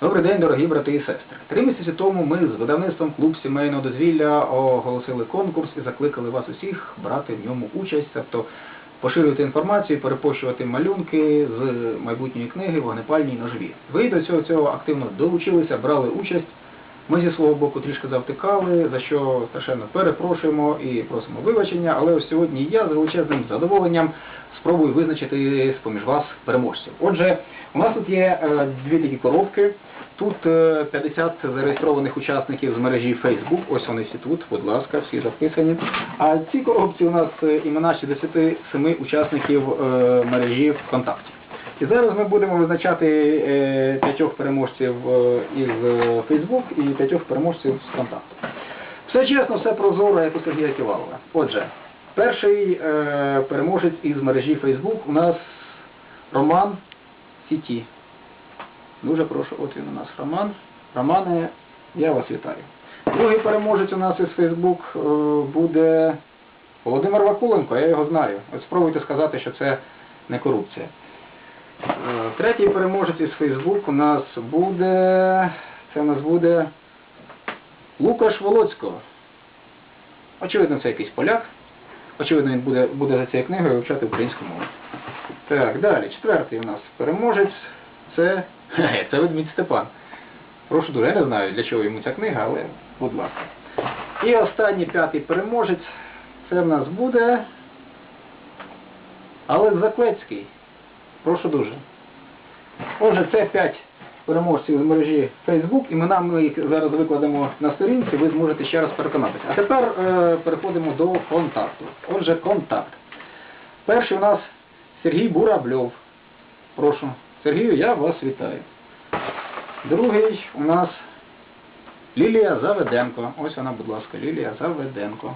Добрий день, дорогі брати і сестри. Три місяці тому ми з видавництвом клуб сімейного дозвілля оголосили конкурс і закликали вас усіх брати в ньому участь, тобто поширювати інформацію, перепощувати малюнки з майбутньої книги Вогнепальні ножові. Ви до цього цього активно долучилися, брали участь. Ми зі свого боку трішки завтикали, за що страшенно перепрошуємо і просимо вибачення, але ось сьогодні я з величезним задоволенням спробую визначити з-поміж вас переможців. Отже, у нас тут є е, дві такі коробки. Тут е, 50 зареєстрованих учасників з мережі Facebook. Ось вони всі тут, будь ласка, всі записані. А ці коробці у нас е, імена 67 учасників е, мережі ВКонтакті. І зараз ми будемо визначати е, п'ятьох переможців е, із е, Facebook і п'ятьох переможців з контакту. Все чесно, все прозоро, як у Сергія Ківалова. Отже, перший переможець із мережі Facebook у нас Роман Сіті. Дуже прошу, от він у нас Роман. Романе, я вас вітаю. Другий переможець у нас із е, буде Володимир Вакуленко, я його знаю. От спробуйте сказати, що це не корупція. Е, Третій переможець із Facebook у нас буде. Це у нас буде Лукаш Волоцького. Очевидно, це якийсь поляк. Очевидно, він буде, буде за цією книгою вивчати українську мову. Так, далі. Четвертий у нас переможець. Це, Хе-хе, це ведмідь Степан. Прошу дуже, я не знаю, для чого йому ця книга, але будь ласка. І останній п'ятий переможець. Це в нас буде Олег Заклецький. Прошу дуже. Отже, це 5 переможців з мережі Facebook. Імена ми їх зараз викладемо на сторінці, ви зможете ще раз переконатися. А тепер е, переходимо до контакту. Отже, контакт. Перший у нас Сергій Бурабльов. Прошу. Сергію, я вас вітаю. Другий у нас Лілія Заведенко. Ось вона, будь ласка, Лілія Заведенко.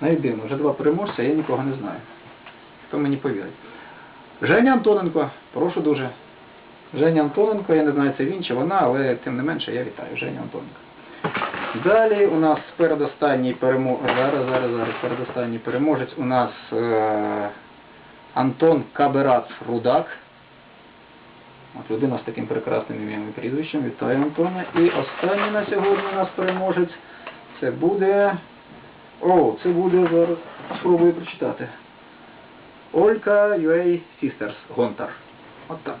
Навіть дивно, вже два переможця, я нікого не знаю. Хто мені повірить? Женя Антоненко, прошу дуже. Женя Антоненко, я не знаю, це він чи вона, але тим не менше я вітаю Женя Антоненко. Далі у нас передостанній переможець, зараз, зараз, зараз, передостанній переможець у нас е- Антон Каберац Рудак. От людина з таким прекрасним ім'ям і прізвищем. Вітаю Антона. І останній на сьогодні у нас переможець. Це буде. О, це буде зараз. Спробую прочитати. Олька UA Sisters Гонтар. От так.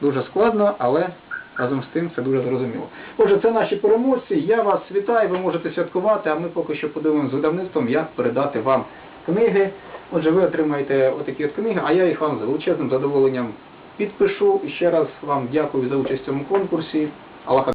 Дуже складно, але разом з тим це дуже зрозуміло. Отже, це наші переможці. Я вас вітаю, ви можете святкувати, а ми поки що подивимося з видавництвом, як передати вам книги. Отже, ви отримаєте отакі от книги, а я їх вам з величезним задоволенням підпишу. І ще раз вам дякую за участь в цьому конкурсі. Аллах